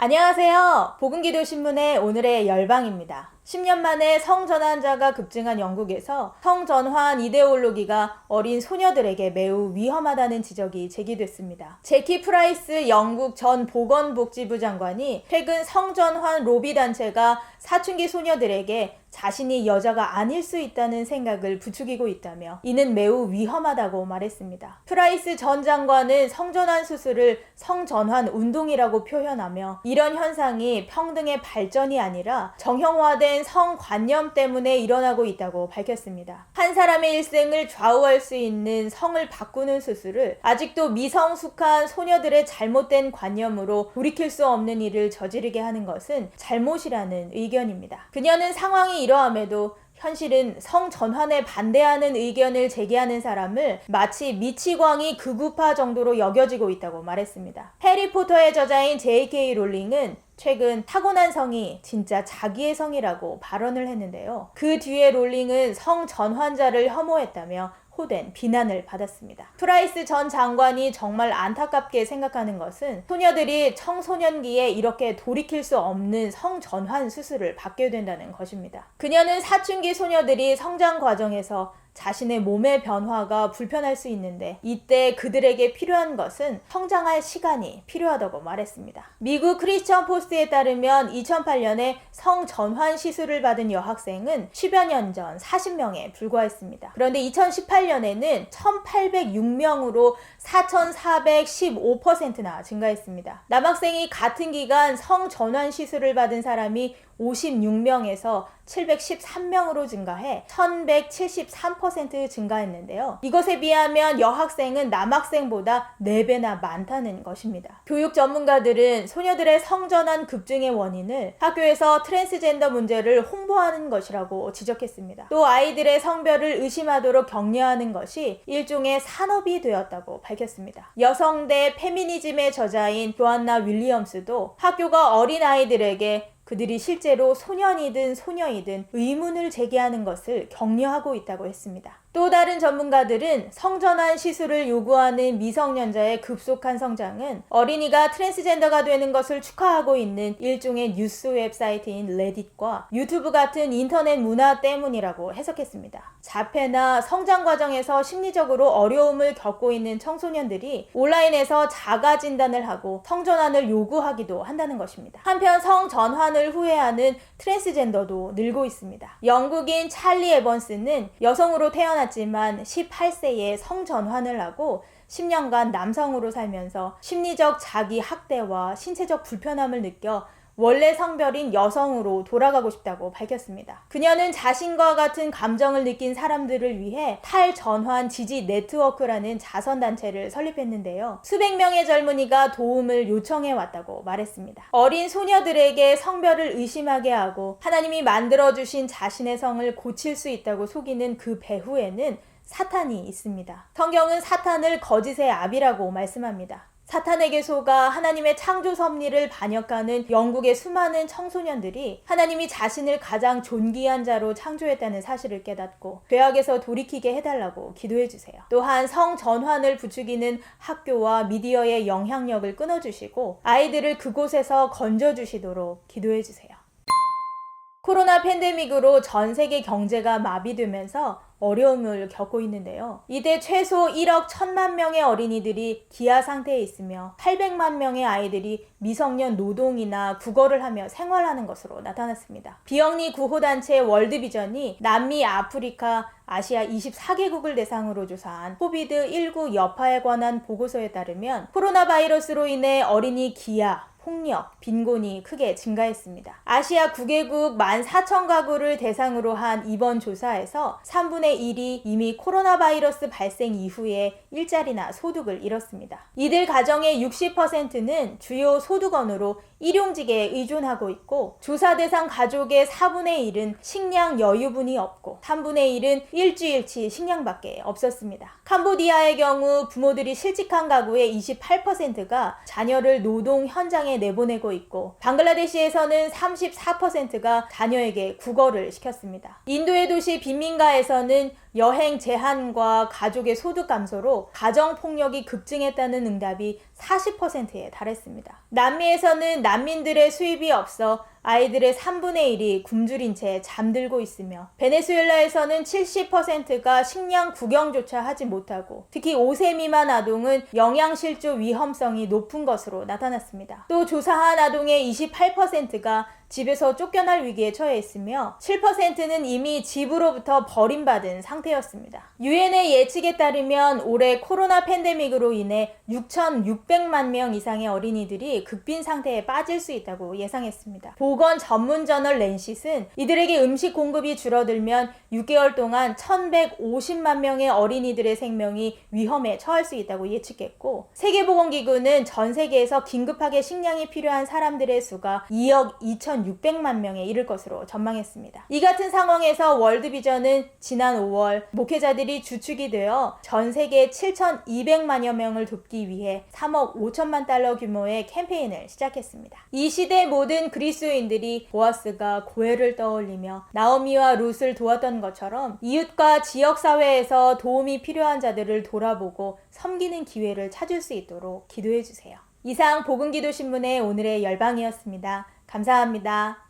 안녕하세요. 복음기도 신문의 오늘의 열방입니다. 10년 만에 성전환자가 급증한 영국에서 성전환 이데올로기가 어린 소녀들에게 매우 위험하다는 지적이 제기됐습니다. 제키 프라이스 영국 전 보건복지부 장관이 최근 성전환 로비 단체가 사춘기 소녀들에게 자신이 여자가 아닐 수 있다는 생각을 부추기고 있다며 이는 매우 위험하다고 말했습니다. 프라이스 전 장관은 성전환 수술을 성전환 운동이라고 표현하며 이런 현상이 평등의 발전이 아니라 정형화된 성관념 때문에 일어나고 있다고 밝혔습니다. 한 사람의 일생을 좌우할 수 있는 성을 바꾸는 수술을 아직도 미성숙한 소녀들의 잘못된 관념으로 돌이킬 수 없는 일을 저지르게 하는 것은 잘못이라는 의견입니다. 그녀는 상황이 이러함에도 현실은 성 전환에 반대하는 의견을 제기하는 사람을 마치 미치광이 극우파 정도로 여겨지고 있다고 말했습니다. 해리포터의 저자인 J.K. 롤링은 최근 타고난 성이 진짜 자기의 성이라고 발언을 했는데요. 그 뒤에 롤링은 성 전환자를 혐오했다며 호된 비난을 받았습니다. 프라이스 전 장관이 정말 안타깝게 생각하는 것은 소녀들이 청소년기에 이렇게 돌이킬 수 없는 성전환 수술을 받게 된다는 것입니다. 그녀는 사춘기 소녀들이 성장 과정에서 자신의 몸의 변화가 불편할 수 있는데 이때 그들에게 필요한 것은 성장할 시간이 필요하다고 말했습니다. 미국 크리스천 포스트에 따르면 2008년에 성전환 시술을 받은 여학생은 10여 년 전 40명에 불과했습니다. 그런데 2018년에는 1,806명으로 4,415%나 증가했습니다. 남학생이 같은 기간 성전환 시술을 받은 사람이 56명에서 713명으로 증가해 1173% 증가했는데요. 이것에 비하면 여학생은 남학생보다 4배나 많다는 것입니다. 교육 전문가들은 소녀들의 성전환 급증의 원인을 학교에서 트랜스젠더 문제를 홍보하는 것이라고 지적했습니다. 또 아이들의 성별을 의심하도록 격려하는 것이 일종의 산업이 되었다고 밝혔습니다. 여성대 페미니즘의 저자인 조안나 윌리엄스도 학교가 어린 아이들에게 그들이 실제로 소년이든 소녀이든 의문을 제기하는 것을 격려하고 있다고 했습니다. 또 다른 전문가들은 성전환 시술을 요구하는 미성년자의 급속한 성장은 어린이가 트랜스젠더가 되는 것을 축하하고 있는 일종의 뉴스 웹사이트인 레딧과 유튜브 같은 인터넷 문화 때문이라고 해석했습니다. 자폐나 성장 과정에서 심리적으로 어려움을 겪고 있는 청소년들이 온라인에서 자가 진단을 하고 성전환을 요구하기도 한다는 것입니다. 한편 성전환을 후회하는 트랜스젠더도 늘고 있습니다. 영국인 찰리 에번스는 여성으로 태어 났지만 18세에 성전환을 하고 10년간 남성으로 살면서 심리적 자기 학대와 신체적 불편함을 느껴 원래 성별인 여성으로 돌아가고 싶다고 밝혔습니다. 그녀는 자신과 같은 감정을 느낀 사람들을 위해 탈전환 지지 네트워크라는 자선단체를 설립했는데요. 수백 명의 젊은이가 도움을 요청해 왔다고 말했습니다. 어린 소녀들에게 성별을 의심하게 하고 하나님이 만들어주신 자신의 성을 고칠 수 있다고 속이는 그 배후에는 사탄이 있습니다. 성경은 사탄을 거짓의 압이라고 말씀합니다. 사탄에게 속아 하나님의 창조 섭리를 반역하는 영국의 수많은 청소년들이 하나님이 자신을 가장 존귀한 자로 창조했다는 사실을 깨닫고 죄악에서 돌이키게 해달라고 기도해 주세요. 또한 성 전환을 부추기는 학교와 미디어의 영향력을 끊어주시고 아이들을 그곳에서 건져주시도록 기도해 주세요. 코로나 팬데믹으로 전 세계 경제가 마비되면서 어려움을 겪고 있는데요. 이때 최소 1억 1천만 명의 어린이들이 기아 상태에 있으며 800만 명의 아이들이 미성년 노동이나 국어를 하며 생활하는 것으로 나타났습니다. 비영리 구호단체 월드비전이 남미, 아프리카, 아시아 24개국을 대상으로 조사한 코비드 19 여파에 관한 보고서에 따르면 코로나 바이러스로 인해 어린이 기아, 폭력, 빈곤이 크게 증가했습니다. 아시아 9개국 14,000가구를 대상으로 한 이번 조사에서 3분의 1이 이미 코로나 바이러스 발생 이후에 일자리나 소득을 잃었습니다. 이들 가정의 60%는 주요 소득원으로 일용직에 의존하고 있고 조사 대상 가족의 4분의 1은 식량 여유분이 없고 3분의 1은 일주일치 식량밖에 없었습니다. 캄보디아의 경우 부모들이 실직한 가구의 28%가 자녀를 노동 현장에 내보내고 있고 방글라데시에서는 34%가 자녀에게 국어를 시켰습니다. 인도의 도시 빈민가에서는 여행 제한과 가족의 소득 감소로 가정 폭력이 급증했다는 응답이 40%에 달했습니다. 남미에서는 난민들의 수입이 없어 아이들의 3분의 1이 굶주린 채 잠들고 있으며 베네수엘라에서는 70%가 식량 구경조차 하지 못하고 특히 5세 미만 아동은 영양실조 위험성이 높은 것으로 나타났습니다. 또 조사한 아동의 28%가 집에서 쫓겨날 위기에 처해 있으며 7%는 이미 집으로부터 버림받은 상태였습니다. 유엔의 예측에 따르면 올해 코로나 팬데믹으로 인해 6,600만 명 이상의 어린이들이 극빈 상태에 빠질 수 있다고 예상했습니다. 보건 전문 저널 렌싯은 이들에게 음식 공급이 줄어들면 6개월 동안 1,150만 명의 어린이들의 생명이 위험에 처할 수 있다고 예측했고 세계보건기구는 전 세계에서 긴급하게 식량이 필요한 사람들의 수가 2억 2,600만 명에 이를 것으로 전망했습니다. 이 같은 상황에서 월드비전은 지난 5월 목회자들이 주축이 되어 전 세계 7,200만여 명을 돕기 위해 3억 5천만 달러 규모의 캠페인을 시작했습니다. 이 시대 모든 그리스도인들이 보아스가 고해를 떠올리며 나오미와 룻을 도왔던 것처럼 이웃과 지역 사회에서 도움이 필요한 자들을 돌아보고 섬기는 기회를 찾을 수 있도록 기도해 주세요. 이상 복음기도 신문의 오늘의 열방이었습니다. 감사합니다.